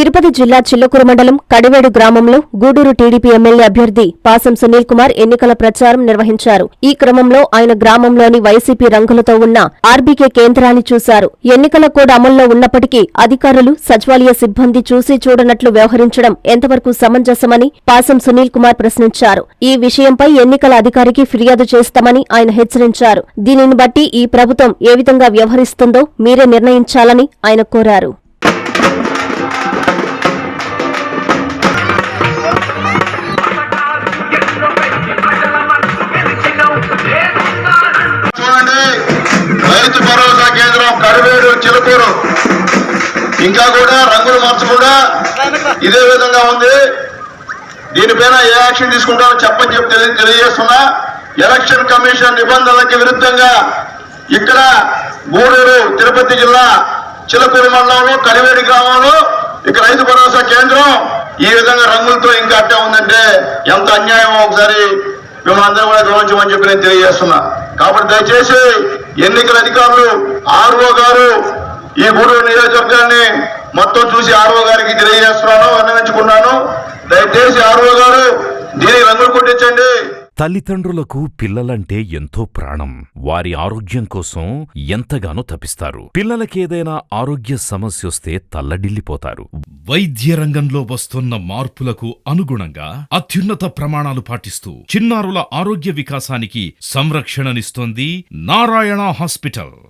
తిరుపతి జిల్లా చిల్లకూరు మండలం కడివేడు గ్రామంలో గూడూరు టీడీపీ ఎమ్మెల్యే అభ్యర్థి పాసం సునీల్ కుమార్ ఎన్నికల ప్రచారం నిర్వహించారు. ఈ క్రమంలో ఆయన గ్రామంలోని వైసీపీ రంగులతో ఉన్న ఆర్బీకే కేంద్రాన్ని చూశారు. ఎన్నికల కోడ్ అమల్లో ఉన్నప్పటికీ అధికారులు సచివాలయ సిబ్బంది చూసి చూడనట్లు వ్యవహరించడం ఎంతవరకు సమంజసమని పాసం సునీల్ కుమార్ ప్రశ్నించారు. ఈ విషయంపై ఎన్నికల అధికారికి ఫిర్యాదు చేస్తామని ఆయన హెచ్చరించారు. దీనిని బట్టి ఈ ప్రభుత్వం ఏ విధంగా వ్యవహరిస్తుందో మీరే నిర్ణయించాలని ఆయన కోరారు. ఇంకా కూడా రంగులు మార్చకుండా ఇదే విధంగా ఉంది. దీనిపైన ఏ యాక్షన్ తీసుకుంటామో చెప్పని చెప్పి తెలియజేస్తున్నా. ఎలక్షన్ కమిషన్ నిబంధనలకు విరుద్ధంగా ఇక్కడ గూడూరు తిరుపతి జిల్లా చిలకూరు మండలంలో కలివేడి గ్రామంలో ఇక రైతు భరోసా కేంద్రం ఈ విధంగా రంగులతో ఇంకా అట్టే ఉందంటే ఎంత అన్యాయం ఒకసారి మిమ్మల్ని అందరం కూడా గమనించమని చెప్పి నేను తెలియజేస్తున్నా. కాబట్టి దయచేసి ఎన్నికల అధికారులు ఆర్ఓ గారు ఈ గూడూరు నియోజకవర్గాన్ని మొత్తం చూసి ఆర్ఓ గారికి తెలియజేస్తున్నాను విన్నవించుకున్నాను దయచేసి ఆర్ఓ గారు దీనికి రంగులు కొట్టించండి. తల్లిదండ్రులకు పిల్లలంటే ఎంతో ప్రాణం. వారి ఆరోగ్యం కోసం ఎంతగానో తపిస్తారు. పిల్లలకేదైనా ఆరోగ్య సమస్యొస్తే తల్లడిల్లిపోతారు. వైద్య రంగంలో వస్తున్న మార్పులకు అనుగుణంగా అత్యున్నత ప్రమాణాలు పాటిస్తూ చిన్నారుల ఆరోగ్య వికాసానికి సంరక్షణనిస్తోంది నారాయణ హాస్పిటల్.